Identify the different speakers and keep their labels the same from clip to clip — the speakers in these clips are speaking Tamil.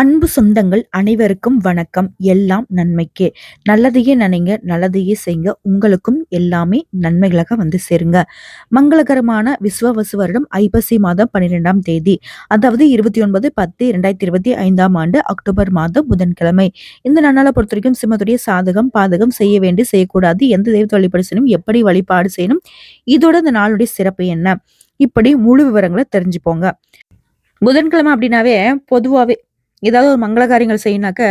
Speaker 1: அன்பு சொந்தங்கள் அனைவருக்கும் வணக்கம். எல்லாம் நன்மைக்கே. நல்லதையே நினைங்க நல்லதையே செய்யுங்க உங்களுக்கும் எல்லாமே நன்மைகளாக வந்து சேருங்க. மங்களகரமான விஸ்வவசு வருடம் ஐப்பசி மாதம் பன்னிரெண்டாம் தேதி அதாவது இருபத்தி ஒன்பது பத்து இரண்டாயிரத்தி இருபத்தி ஐந்தாம் ஆண்டு அக்டோபர் மாதம் புதன்கிழமை. இந்த நன்னாளை பொறுத்த வரைக்கும் சிம்மத்துடைய சாதகம் பாதகம் செய்ய வேண்டி செய்யக்கூடாது. எந்த தெய்வத்தை வழிபாடு செய்யணும் எப்படி வழிபாடு செய்யணும் இதோட இந்த நாளுடைய சிறப்பு என்ன? இப்படி முழு விவரங்களை தெரிஞ்சுப்போங்க. புதன்கிழமை அப்படின்னாவே பொதுவாகவே ஏதாவது ஒரு மங்கள காரியங்கள் செய்யினாக்க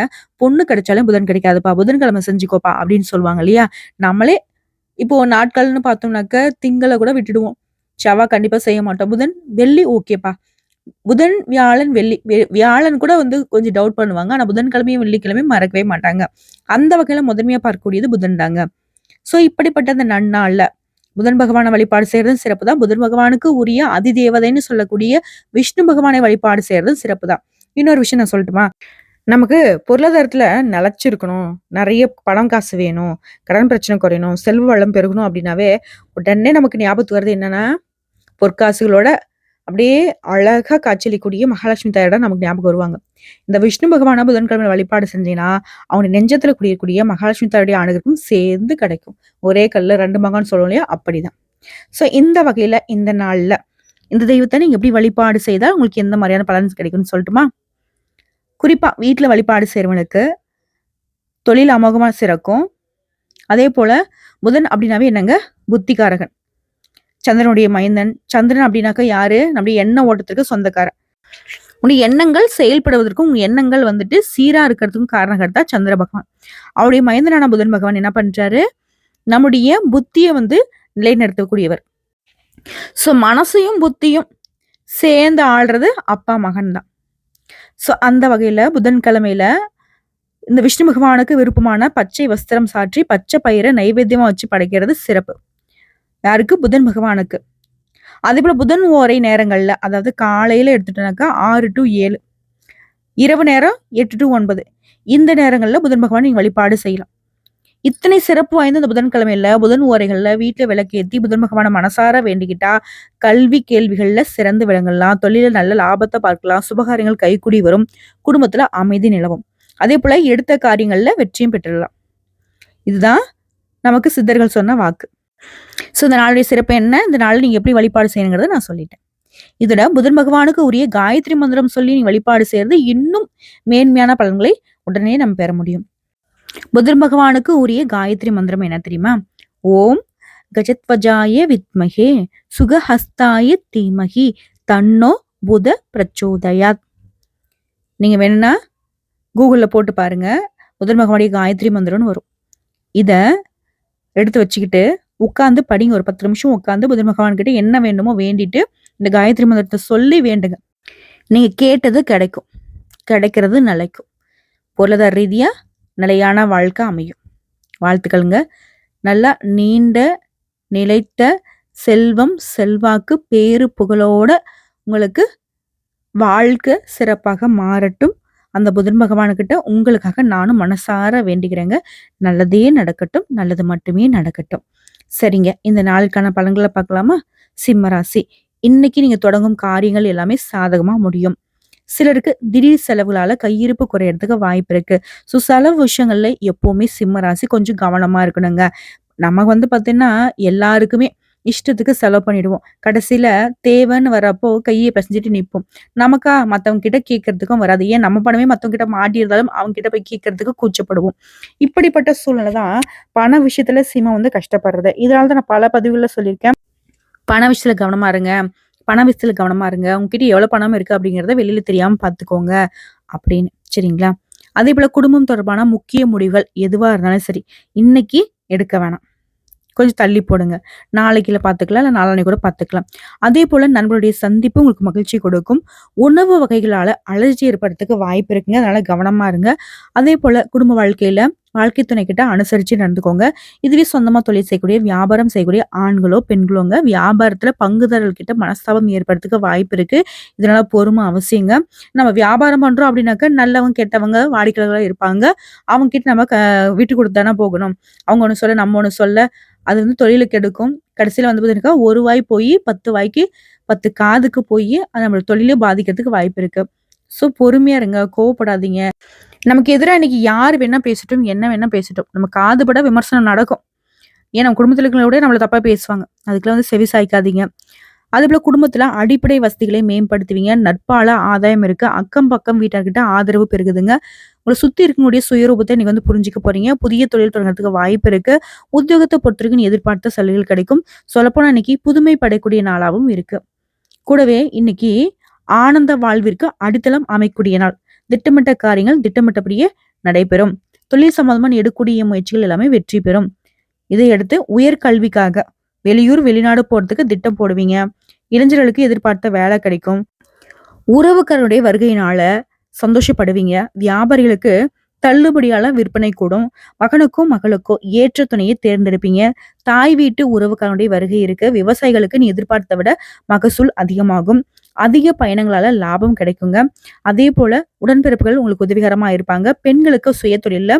Speaker 1: பொண்ணு கிடைச்சாலும் புதன் கிடைக்காதுப்பா புதன்கிழமை செஞ்சுக்கோப்பா அப்படின்னு சொல்லுவாங்க இல்லையா? நம்மளே இப்போ நாட்கள்னு பார்த்தோம்னாக்க திங்களை கூட விட்டுடுவோம். செவ்வாய் கண்டிப்பா செய்ய மாட்டோம். புதன் வெள்ளி ஓகேப்பா. புதன் வியாழன் வெள்ளி வியாழன் கூட வந்து கொஞ்சம் டவுட் பண்ணுவாங்க. ஆனா புதன்கிழமையும் வெள்ளிக்கிழமையும் மறக்கவே மாட்டாங்க. அந்த வகையில முதன்மையா பார்க்கக்கூடியது புதன் தாங்க சோ இப்படிப்பட்ட அந்த நன்னாள்ல புதன் பகவானை வழிபாடு செய்யறதும் சிறப்பு தான் புதன் பகவானுக்கு உரிய அதிதேவதைன்னு சொல்லக்கூடிய விஷ்ணு பகவானை வழிபாடு செய்யறதும் சிறப்பு தான் இன்னொரு விஷயம் நான் சொல்லட்டுமா? நமக்கு பொருளாதாரத்துல நிலச்சிருக்கணும். நிறைய பணம் காசு வேணும். கடன் பிரச்சனை குறையணும். செல்வ வளம் பெருகணும் அப்படின்னாவே உடனே நமக்கு ஞாபகத்து வருது என்னன்னா பொற்காசுகளோட அப்படியே அழகா காய்ச்சலிக்கூடிய மகாலட்சுமி தாயோட நமக்கு ஞாபகம் வருவாங்க. இந்த விஷ்ணு பகவான புதன்கிழமை வழிபாடு செஞ்சீங்கன்னா அவங்க நெஞ்சத்துல குடியக்கூடிய மகாலட்சுமி தாயுடைய அணுகருக்கும் சேர்ந்து கிடைக்கும். ஒரே கல்ல ரெண்டு மகான்னு சொல்லுவோம் இல்லையா? அப்படிதான். ஸோ இந்த வகையில இந்த நாள்ல இந்த தெய்வத்தை நீங்க எப்படி வழிபாடு செய்தால் உங்களுக்கு எந்த மாதிரியான பலன் கிடைக்கும்னு சொல்லட்டுமா? குறிப்பாக வீட்டில் வழிபாடு செய்றவனுக்கு தொழில் அமோகமாக சிறக்கும். அதே போல் புதன் அப்படின்னாவே என்னங்க? புத்திகாரகன். சந்திரனுடைய மைந்தன். சந்திரன் அப்படின்னாக்கா யாரு? நம்முடைய எண்ண ஓட்டத்திற்கு சொந்தக்காரன். உன்னுடைய எண்ணங்கள் செயல்படுவதற்கும் உங்க எண்ணங்கள் வந்துட்டு சீரா இருக்கிறதுக்கும் காரணகர்த்தா சந்திர பகவான். அவருடைய மைந்தனான புதன் பகவான் என்ன பண்றாரு? நம்முடைய புத்தியை வந்து நிலைநிறுத்தக்கூடியவர். ஸோ மனசையும் புத்தியும் சேர்ந்து ஆள்றது அப்பா மகன் தான் ஸோ அந்த வகையில புதன்கிழமையில் இந்த விஷ்ணு பகவானுக்கு விருப்பமான பச்சை வஸ்திரம் சாற்றி பச்சை பயிரை நைவேத்தியமா வச்சு படைக்கிறது சிறப்பு. யாருக்கு? புதன் பகவானுக்கு. அதே போல புதன் ஓரை நேரங்கள்ல அதாவது காலையில எடுத்துட்டோம்னாக்கா ஆறு டு ஏழு. இரவு நேரம் எட்டு டு ஒன்பது. இந்த நேரங்களில் புதன் பகவான் நீங்கள் வழிபாடு செய்யலாம். இத்தனை சிறப்பு வாய்ந்த இந்த புதன்கிழமையில புதன் ஓரைகள்ல வீட்டுல விளக்கேத்தி புதன் பகவான மனசார வேண்டிக்கிட்டா கல்வி கேள்விகள்ல சிறந்து விளங்கலாம். தொழில நல்ல லாபத்தை பார்க்கலாம். சுபகாரியங்கள் கைக்குடி வரும். குடும்பத்துல அமைதி நிலவும். அதே போல எடுத்த காரியங்கள்ல வெற்றியும் பெற்றுடலாம். இதுதான் நமக்கு சித்தர்கள் சொன்ன வாக்கு. ஸோ இந்த நாளுடைய சிறப்பு என்ன? இந்த நாள் நீங்க எப்படி வழிபாடு செய்யணுங்கிறத நான் சொல்லிட்டேன். இதோட புதன் பகவானுக்கு உரிய காயத்ரி மந்திரம் சொல்லி நீ வழிபாடு செய்யறது இன்னும் மேன்மையான பலன்களை உடனே நம்ம பெற முடியும். புதர் பகவானுக்கு உரிய காயத்ரி மந்திரம் என்ன தெரியுமா? ஓம் கஜத்வஜாய வித்மகே சுகஹஸ்தாய தீமகி தன்னோ புத பிரச்சோதயாத். நீங்க வேணும்னா கூகுளில் போட்டு பாருங்க. புதர் பகவானுடைய காயத்ரி மந்திரம்னு வரும். இதை எடுத்து வச்சுக்கிட்டு உட்காந்து படிங்க. ஒரு பத்து நிமிஷம் உட்காந்து புதன் பகவான் கிட்ட என்ன வேண்டுமோ வேண்டிட்டு இந்த காயத்ரி மந்திரத்தை சொல்லி வேண்டுங்க. நீங்க கேட்டது கிடைக்கும். கிடைக்கிறது நிலைக்கும். பொருளாதார ரீதியா நிலையான வாழ்க்கை அமையும். வாழ்த்துக்கள்ங்க. நல்லா நீண்ட நிலைத்த செல்வம் செல்வாக்கு பேரு புகழோட உங்களுக்கு வாழ்க்கை சிறப்பாக மாறட்டும். அந்த புதன் பகவானுக்கிட்ட உங்களுக்காக நானும் மனசார வேண்டிக்கிறேங்க. நல்லதே நடக்கட்டும். நல்லது மட்டுமே நடக்கட்டும். சரிங்க. இந்த நாளுக்கான பலன்களை பார்க்கலாமா? சிம்மராசி இன்னைக்கு நீங்க தொடங்கும் காரியங்கள் எல்லாமே சாதகமா முடியும். சிலருக்கு திடீர் செலவுகளால கையிருப்பு குறையறதுக்கு வாய்ப்பு இருக்கு. ஸோ செலவு விஷயங்கள்ல எப்பவுமே சிம்ம ராசி கொஞ்சம் கவனமா இருக்கணுங்க. நம்ம வந்து பார்த்தீங்கன்னா எல்லாருக்குமே இஷ்டத்துக்கு செலவு பண்ணிடுவோம். கடைசியில தேவைன்னு வரப்போ கையை பிசைஞ்சிட்டு நிற்போம் நமக்கா மற்றவங்க கிட்ட கேட்கறதுக்கும் வராது. ஏன் நம்ம பணமே மற்றவங்க கிட்ட மாட்டியிருந்தாலும் அவங்க கிட்ட போய் கேட்கறதுக்கு கூச்சப்படுவோம். இப்படிப்பட்ட சூழ்நிலை தான் பண விஷயத்துல சீமா வந்து கஷ்டப்படுறது. இதனால தான் நான் பல பதிவுகளில் சொல்லியிருக்கேன். பண விஷயத்துல கவனமா இருங்க. பண விஷயத்துல கவனமா இருங்க. உங்ககிட்ட எவ்வளவு பணம் இருக்கு அப்படிங்கறத வெளியில தெரியாம பாத்துக்கோங்க. அப்படின்னு. சரிங்களா? அதே போல குடும்பம் தொடர்பான முக்கிய முடிவுகள் எதுவா இருந்தாலும் சரி இன்னைக்கு எடுக்க வேணாம். கொஞ்சம் தள்ளி போடுங்க. நாளைக்குள்ள பார்த்துக்கலாம் இல்லை நாளானைக்கு கூட பார்த்துக்கலாம் அதே போல் நண்பருடைய சந்திப்பு உங்களுக்கு மகிழ்ச்சி கொடுக்கும். உணவு வகைகளால் அலர்ஜி ஏற்படுறதுக்கு வாய்ப்பு இருக்குங்க. அதனால் கவனமாக இருங்க. அதே போல் குடும்ப வாழ்க்கையில் வாழ்க்கை துணைக்கிட்ட அனுசரித்து நடந்துக்கோங்க. இதுவே சொந்தமாக தொழில் செய்யக்கூடிய வியாபாரம் செய்யக்கூடிய ஆண்களோ பெண்களோங்க வியாபாரத்தில் பங்குதாரர்கிட்ட மனஸ்தாபம் ஏற்படுறதுக்கு வாய்ப்பு இருக்குது இதனால் பொறுமை அவசியங்க. நம்ம வியாபாரம் பண்ணுறோம் அப்படின்னாக்க நல்லவங்க கெட்டவங்க வாடிக்கையாளர்களாக இருப்பாங்க. அவங்க கிட்ட நம்ம விட்டு கொடுத்தானா போகணும். அவங்க ஒன்று சொல்ல நம்ம ஒன்று சொல்ல அது வந்து தொழிலுக்கு எடுக்கும் கடைசியில் வந்து பார்த்தீங்கன்னா ஒரு வாய் போய் பத்து வாய்க்கு பத்து காதுக்கு போய் அது நம்மளோட தொழிலே பாதிக்கிறதுக்கு வாய்ப்பு இருக்கு ஸோ பொறுமையா இருங்க. கோவப்படாதீங்க. நமக்கு எதிராக இன்னைக்கு யார் வேணா பேசட்டும், என்ன வேணா பேசட்டும். நம்ம காதுபட விமர்சனம் நடக்கும். ஏன் நம்ம குடும்பத்துல நம்மளை தப்பாக பேசுவாங்க. அதுக்கெல்லாம் வந்து செவி சாய்க்காதீங்க. அதேபோல குடும்பத்துல அடிப்படை வசதிகளை மேம்படுத்துவீங்க. நட்பால ஆதாயம் இருக்கு. அக்கம் பக்கம் வீட்டார்கிட்ட ஆதரவு பெருகுதுங்க. உங்களை சுத்தி இருக்கக்கூடிய சுயரூபத்தை நீங்க வந்து புரிஞ்சுக்க போறீங்க. புதிய தொழில் தொடங்குறதுக்கு வாய்ப்பு இருக்கு. உத்தியோகத்தை பொறுத்தவரைக்கும் எதிர்பார்த்த சலுகைகள் கிடைக்கும். சொல்லப்போனால் இன்னைக்கு புதுமை படைக்கூடிய நாளாகவும் இருக்கு. கூடவே இன்னைக்கு ஆனந்த வாழ்விற்கு அடித்தளம் அமைக்கக்கூடிய நாள். திட்டமிட்ட காரியங்கள் திட்டமிட்டபடியே நடைபெறும். தொழில் சம்பந்தமாக எடுக்கூடிய எடுக்கக்கூடிய முயற்சிகள் எல்லாமே வெற்றி பெறும். இதையடுத்து உயர்கல்விக்காக வெளியூர், வெளிநாடு போறதுக்கு திட்டம் போடுவீங்க. இளைஞர்களுக்கு எதிர்பார்த்த வேலை கிடைக்கும். உறவுக்காரனுடைய வருகையினால சந்தோஷப்படுவீங்க. வியாபாரிகளுக்கு தள்ளுபடியால விற்பனை கூடும். மகனுக்கும் மகளுக்கும் ஏற்ற துணையை தேர்ந்தெடுப்பீங்க. தாய் வீட்டு உறவுக்காரனுடைய வருகை இருக்கு. விவசாயிகளுக்கு நீ எதிர்பார்த்த விட மகசூல் அதிகமாகும். அதிக பயணங்களால லாபம் கிடைக்குங்க. அதே போல உடன்பிறப்புகள் உங்களுக்கு உதவிகரமா இருப்பாங்க. பெண்களுக்கு தொழில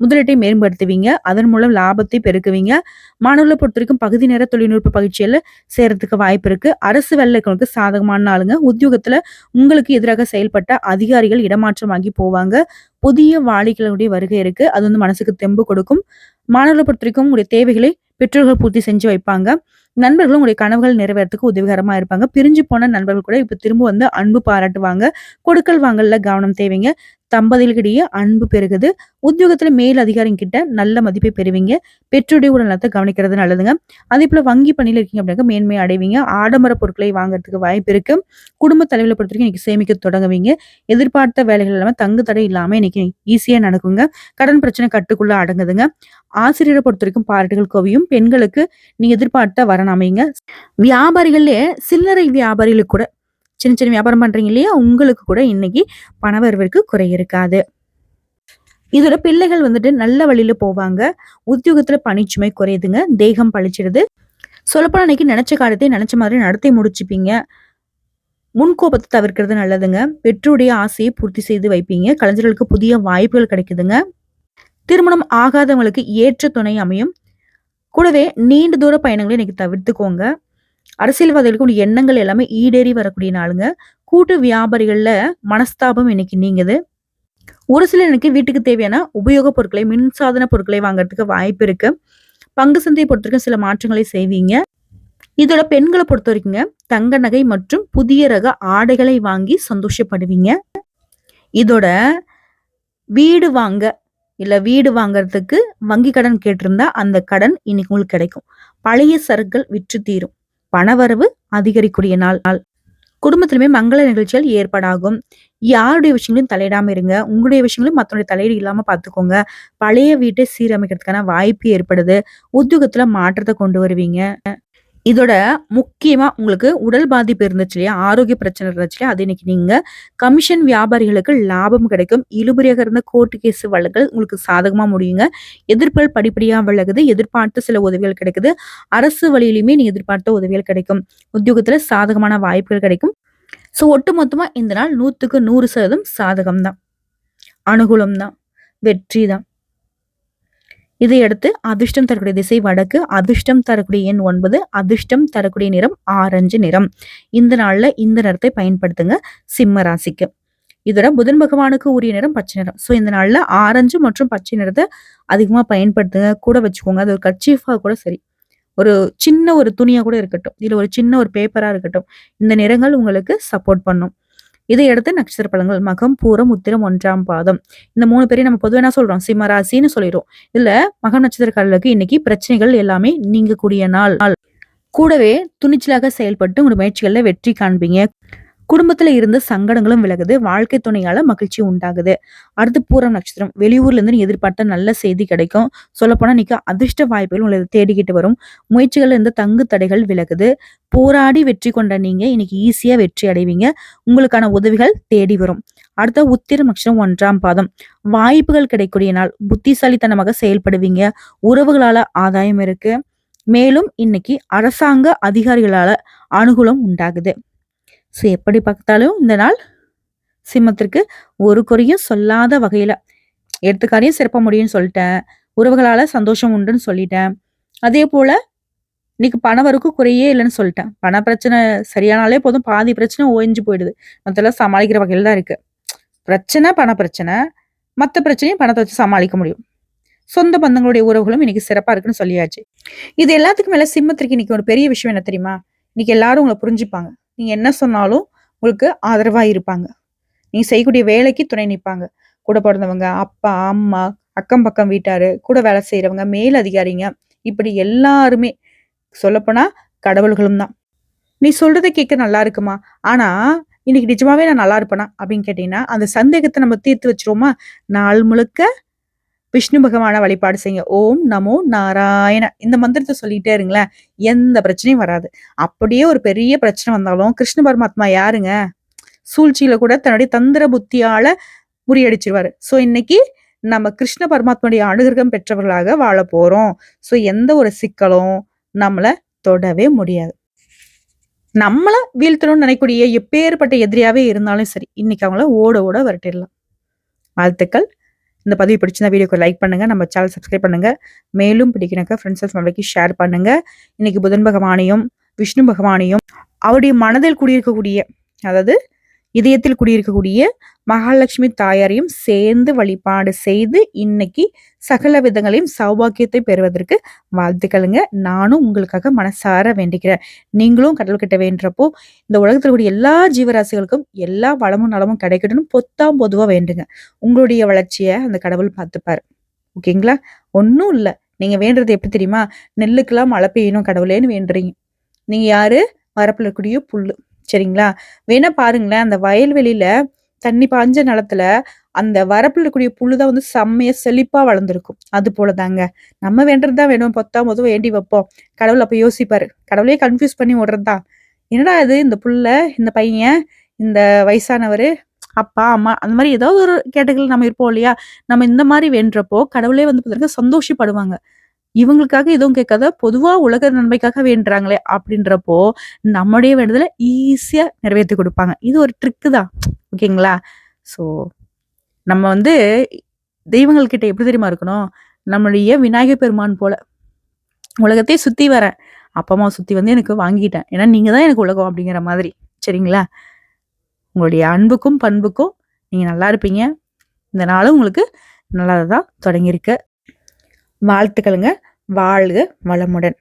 Speaker 1: முதலீட்டை மேம்படுத்துவீங்க. அதன் மூலம் லாபத்தை பெருக்குவீங்க. மாணவர்களை பொறுத்தவரைக்கும் பகுதி நேர தொழில்நுட்ப பயிற்சியில சேர்றதுக்கு வாய்ப்பு இருக்கு. அரசு வேலைல சாதகமான ஆளுங்க உத்தியோகத்துல உங்களுக்கு எதிராக செயல்பட்ட அதிகாரிகள் இடமாற்றமாகி போவாங்க. புதிய வாளிகளுடைய வருகை இருக்கு. அது வந்து மனசுக்கு தெம்பு கொடுக்கும். மாணவர்கள பொறுத்தவரைக்கும் உங்களுடைய தேவைகளை பெற்றோர்கள் பூர்த்தி செஞ்சு வைப்பாங்க. நண்பர்களும் உங்களுடைய கனவுகள் நிறைவேறதுக்கு உதவிகரமா இருப்பாங்க. பிரிஞ்சு போன நண்பர்கள் கூட இப்ப திரும்ப வந்து அன்பு பாராட்டுவாங்க. கொடுக்கல் வாங்கல்ல கவனம் தேவைங்க. தம்பதிகளுக்கிடையே அன்பு பெருகுது. உத்தியோகத்துல மேல் அதிகாரிங்க கிட்ட நல்ல மதிப்பை பெறுவீங்க. பெற்றோருடைய உடல்நலத்தை கவனிக்கிறது நல்லதுங்க. அதே போல் வங்கி பணியில இருக்கீங்க அப்படின்னா மேன்மை அடைவீங்க. ஆடம்பர பொருட்களை வாங்குறதுக்கு வாய்ப்பு இருக்கு. குடும்ப தலைவில பொறுத்தவரைக்கும் இன்னைக்கு சேமிக்க தொடங்குவீங்க. எதிர்பார்த்த வேலைகள் எல்லாமே தங்கு தடை இல்லாம இன்னைக்கு ஈஸியா நடக்குங்க. கடன் பிரச்சனை கட்டுக்குள்ள அடங்குதுங்க. ஆசிரியரை பொறுத்தவரைக்கும் பாராட்டுகள் குவியும். பெண்களுக்கு நீங்க எதிர்பார்த்த வரணாமைங்க அமையுங்க. வியாபாரிகள்லயே சில்லறை வியாபாரிகளுக்கு கூட சின்ன சின்ன வியாபாரம் பண்றீங்க இல்லையா? உங்களுக்கு கூட இன்னைக்கு பணவரவிற்கு குறை இருக்காது. இதோட பிள்ளைகள் வந்துட்டு நல்ல வழியில போவாங்க. உத்தியோகத்துல பணிச்சுமை குறையுதுங்க. தேகம் பளிச்சிடுது. சொல்லப்போனா இன்னைக்கு நினைச்ச காலத்தை நினைச்ச மாதிரி நடத்தி முடிச்சுப்பீங்க. முன்கோபத்தை தவிர்க்கிறது நல்லதுங்க. பெற்றோருடைய ஆசையை பூர்த்தி செய்து வைப்பீங்க. கலைஞர்களுக்கு புதிய வாய்ப்புகள் கிடைக்குதுங்க. திருமணம் ஆகாதவங்களுக்கு ஏற்ற துணை அமையும். கூடவே நீண்ட தூர பயணங்களை இன்னைக்கு தவிர்த்துக்கோங்க. அரசியல்வாதிகளுக்கு எண்ணங்கள் எல்லாமே ஈடேறி வரக்கூடிய நாளுங்க. கூட்டு வியாபாரிகள்ல மனஸ்தாபம் இன்னைக்கு நீங்குது. ஒரு சிலருக்கு வீட்டுக்கு தேவையான உபயோகப் பொருட்களை, மின்சாதன பொருட்களை வாங்குறதுக்கு வாய்ப்பு இருக்கு. பங்கு சந்தையை பொறுத்தவரைக்கும் சில மாற்றங்களை செய்வீங்க. இதோட பெண்களை பொறுத்த பொறுத்தவரைக்குங்க, தங்க நகை மற்றும் புதிய ரக ஆடைகளை வாங்கி சந்தோஷப்படுவீங்க. இதோட வீடு வாங்க, இல்ல வீடு வாங்குறதுக்கு வங்கி கடன் கேட்டிருந்தா, அந்த கடன் இன்னைக்கு உங்களுக்கு கிடைக்கும். பழைய சரக்குகள் விற்று தீரும். பணவரவு அதிகரிக்கூடிய நாள். குடும்பத்திலுமே மங்கள நிகழ்ச்சிகள் ஏற்பாடாகும். யாருடைய விஷயங்களையும் தலையிடாம இருங்க. உங்களுடைய விஷயங்களும் மத்தவங்களுடைய தலையீடு இல்லாம பாத்துக்கோங்க பழைய வீட்டை சீரமைக்கிறதுக்கான வாய்ப்பு ஏற்படுது. உத்தியோகத்துல மாற்றத்தை கொண்டு வருவீங்க. இதோட முக்கியமா உங்களுக்கு உடல் பாதிப்பு இருந்துச்சு இல்லையா? ஆரோக்கிய பிரச்சனை இருந்துச்சு இல்லையா? அது இன்னைக்கு நீங்க கமிஷன் வியாபாரிகளுக்கு லாபம் கிடைக்கும். இழுபறியாக இருந்த கோர்ட் கேஸ் வழக்குகள் உங்களுக்கு சாதகமா முடியுங்க. எதிர்ப்புகள் படிப்படியா விலகுது. எதிர்பார்த்த சில உதவிகள் கிடைக்குது. அரசு வழியிலுமே நீங்கள் எதிர்பார்த்த உதவிகள் கிடைக்கும். உத்தியோகத்துல சாதகமான வாய்ப்புகள் கிடைக்கும். ஸோ ஒட்டுமொத்தமா இந்த நாள் 100க்கு 100% சாதகம் தான். அனுகூலம் தான். வெற்றி தான். இதையடுத்து அதிர்ஷ்டம் தரக்கூடிய திசை வடக்கு, அதிர்ஷ்டம் தரக்கூடிய எண் ஒன்பது அதிர்ஷ்டம் தரக்கூடிய நிறம் ஆரஞ்சு நிறம். இந்த நாள்ல இந்த நிறத்தை பயன்படுத்துங்க சிம்ம ராசிக்கு. இதோட புதன் பகவானுக்கு உரிய நிறம் பச்சை நிறம். ஸோ இந்த நாளில் ஆரஞ்சு மற்றும் பச்சை நிறத்தை அதிகமாக பயன்படுத்துங்க. கூட வச்சுக்கோங்க. அது ஒரு கர்ச்சீஃபா கூட சரி. ஒரு சின்ன ஒரு துணியாக கூட இருக்கட்டும். இல்லை ஒரு சின்ன ஒரு பேப்பராக இருக்கட்டும். இந்த நிறங்கள் உங்களுக்கு சப்போர்ட் பண்ணும். இதையடுத்து நட்சத்திர பலன்கள் மகம், பூரம், உத்திரம் ஒன்றாம் பாதம். இந்த மூணு பேரையும் நம்ம பொதுவாக என்ன சொல்றோம்? சிம்ம ராசின்னு சொல்லிருவோம். இதுல மகம் நட்சத்திரக்காரர்களுக்கு இன்னைக்கு பிரச்சனைகள் எல்லாமே நீங்கக்கூடிய நாள். கூடவே துணிச்சலாக செயல்பட்டு உங்களுடைய முயற்சிகள்ல வெற்றி காண்பீங்க. குடும்பத்துல இருந்த சங்கடங்களும் விலகுது. வாழ்க்கை துணையால மகிழ்ச்சி உண்டாகுது. அடுத்து பூரம் நட்சத்திரம். வெளியூர்ல இருந்து எதிர்பார்த்த நல்ல செய்தி கிடைக்கும். சொல்லப்போனா இன்னைக்கு அதிர்ஷ்ட வாய்ப்புகள் உங்களை தேடிக்கிட்டு வரும். முயற்சிகள்ல இருந்த தங்கு தடைகள் விலகுது. போராடி வெற்றி கொண்ட நீங்க இன்னைக்கு ஈஸியா வெற்றி அடைவீங்க. உங்களுக்கான உதவிகள் தேடி வரும். அடுத்த உத்திரம் நட்சத்திரம் ஒன்றாம் பாதம். வாய்ப்புகள் கிடைக்கூடிய நாள். புத்திசாலித்தனமாக செயல்படுவீங்க. உறவுகளால ஆதாயம் இருக்கு. மேலும் இன்னைக்கு அரசாங்க அதிகாரிகளால அனுகூலம் உண்டாகுது. ஸோ எப்படி பார்த்தாலும் இந்த நாள் சிம்மத்திற்கு ஒரு குறையும் சொல்லாத வகையில். எடுத்துக்காரையும் சிறப்ப முடியும்னு சொல்லிட்டேன். உறவுகளால் சந்தோஷம் உண்டுன்னு சொல்லிட்டேன். அதேபோல இன்னைக்கு பணம் வரைக்கும் குறையே இல்லைன்னு சொல்லிட்டேன். பண பிரச்சனை சரியானாலே போதும். பாதி பிரச்சனை ஓய்ஞ்சு போயிடுது. மற்றெல்லாம் சமாளிக்கிற வகையில் தான் இருக்குது பிரச்சனை பண பிரச்சனை. மற்ற பிரச்சனையும் பணத்தை வச்சு சமாளிக்க முடியும். சொந்த பந்தங்களுடைய உறவுகளும் இன்னைக்கு சிறப்பாக இருக்குன்னு சொல்லியாச்சு. இது எல்லாத்துக்கும் மேலே சிம்மத்திற்கு இன்னைக்கு ஒரு பெரிய விஷயம் என்ன தெரியுமா? இன்னைக்கு எல்லாரும் உங்களை புரிஞ்சுப்பாங்க. நீங்கள் என்ன சொன்னாலும் உங்களுக்கு ஆதரவாக இருப்பாங்க. நீ செய்யக்கூடிய வேலைக்கு துணை நிற்பாங்க கூட பிறந்தவங்க அப்பா அம்மா அக்கம் பக்கம் வீட்டாரு கூட வேலை செய்கிறவங்க மேல் அதிகாரிங்க இப்படி எல்லாருமே சொல்லப்போனால் கடவுள்களும் தான். நீ சொல்கிறத கேட்க நல்லா இருக்குமா? ஆனால் இன்னைக்கு நிஜமாவே நான் நல்லா இருப்பேனா? அப்படின்னு கேட்டிங்கன்னா அந்த சந்தேகத்தை நம்ம தீர்த்து வச்சிருவோமா? நாள் முழுக்க விஷ்ணு பகவான வழிபாடு செய்யுங்க. ஓம் நமோ நாராயண. இந்த மந்திரத்தை சொல்லிட்டே இருங்களேன். எந்த பிரச்சனையும் வராது. அப்படியே ஒரு பெரிய பிரச்சனை வந்தாலும் கிருஷ்ண பரமாத்மா யாருங்க? சூழ்ச்சியில கூட தன்னுடைய தந்திர புத்தியால முறியடிச்சிருவாரு. சோ இன்னைக்கு நம்ம கிருஷ்ண பரமாத்மனுடைய அனுகிரகம் பெற்றவர்களாக வாழ போறோம். சோ எந்த ஒரு சிக்கலும் நம்மள தொடவே முடியாது. நம்மள வீழ்த்தணும்னு நினைக்கக்கூடிய எப்பேற்பட்ட எதிரியாவே இருந்தாலும் சரி இன்னைக்கு அவங்கள ஓட ஓட விரட்டிடலாம். வாழ்த்துக்கள். இந்த பதிவு பிடிச்சிருந்தா வீடியோக்கு லைக் பண்ணுங்க. நம்ம சேனல் சப்ஸ்கிரைப் பண்ணுங்கள் மேலும் பிடிக்கணுக்க ஃப்ரெண்ட்ஸ் அண்ட் ஃபேமிலிக்கு ஷேர் பண்ணுங்கள் இன்னைக்கு புதன் பகவானையும் விஷ்ணு பகவானையும் அவருடைய மனதில் கூடியிருக்கக்கூடிய அதாவது இதயத்தில் குடியிருக்கக்கூடிய மகாலட்சுமி தாயாரையும் சேர்ந்து வழிபாடு செய்து இன்னைக்கு சகல விதங்களையும் சௌபாக்கியத்தை பெறுவதற்கு வாழ்த்துக்களுங்க. நானும் உங்களுக்காக மனசார வேண்டிக்கிறேன். நீங்களும் கடவுள்கிட்ட வேண்டுறப்போ இந்த உலகத்தில் கூடிய எல்லா ஜீவராசிகளுக்கும் எல்லா வளமும் நலமும் கிடைக்கணும்னு பொத்தாம் பொதுவா வேண்டுங்க. உங்களுடைய வளர்ச்சியை அந்த கடவுள் பார்த்துப்பாரு. ஓகேங்களா? ஒன்றும் இல்லை. நீங்க வேண்டுறது எப்படி தெரியுமா? நெல்லுக்கெல்லாம் மழை பெய்யணும் கடவுளேன்னு வேண்டுறீங்க. நீங்க யாரு? வரப்பில் இருக்கக்கூடிய புல்லு. சரிங்களா? வேணா பாருங்களேன் அந்த வயல்வெளியில தண்ணி பாஞ்ச நிலத்துல அந்த வரப்புல இருக்கக்கூடிய புழுதான் வந்து செம்மைய செழிப்பா வளர்ந்துருக்கும். அது போலதாங்க. நம்ம வேண்டதுதான் வேணும். பத்தாம் போதும் வேண்டி வைப்போம். கடவுள் அப்ப யோசிப்பாரு. கடவுளே கன்ஃபியூஸ் பண்ணி விடுறதுதான் என்னடா இது? இந்த புள்ள இந்த பையன் இந்த வயசானவர் அப்பா அம்மா அந்த மாதிரி ஏதாவது ஒரு கேட்டகரியில் நம்ம இருப்போம் இல்லையா? நம்ம இந்த மாதிரி வேண்டுறப்போ கடவுளே வந்து பார்த்தீங்கன்னா சந்தோஷப்படுவாங்க. இவங்களுக்காக எதுவும் கேட்காத பொதுவா உலக நன்மைக்காக வேண்டுறாங்களே அப்படின்றப்போ நம்முடைய வேண்டுதலை ஈஸியா நிறைவேற்றி கொடுப்பாங்க. இது ஒரு ட்ரிக்கு தான். ஓகேங்களா? ஸோ நம்ம வந்து தெய்வங்கள் கிட்ட எப்படி தெரியுமா இருக்கணும்? நம்மளுடைய விநாயகர் பெருமான் போல. உலகத்தையே சுத்தி வரேன். அப்பா அம்மா சுத்தி வந்து எனக்கு வாங்கிட்டேன். ஏன்னா நீங்க தான் எனக்கு உலகம் அப்படிங்கிற மாதிரி. சரிங்களா? உங்களுடைய அன்புக்கும் பண்புக்கும் நீங்க நல்லா இருப்பீங்க. இந்த நாளும் உங்களுக்கு நல்லதாக தான் தொடங்கியிருக்கு. வாழ்த்துக்களுங்க. வாழ்க வளமுடன்.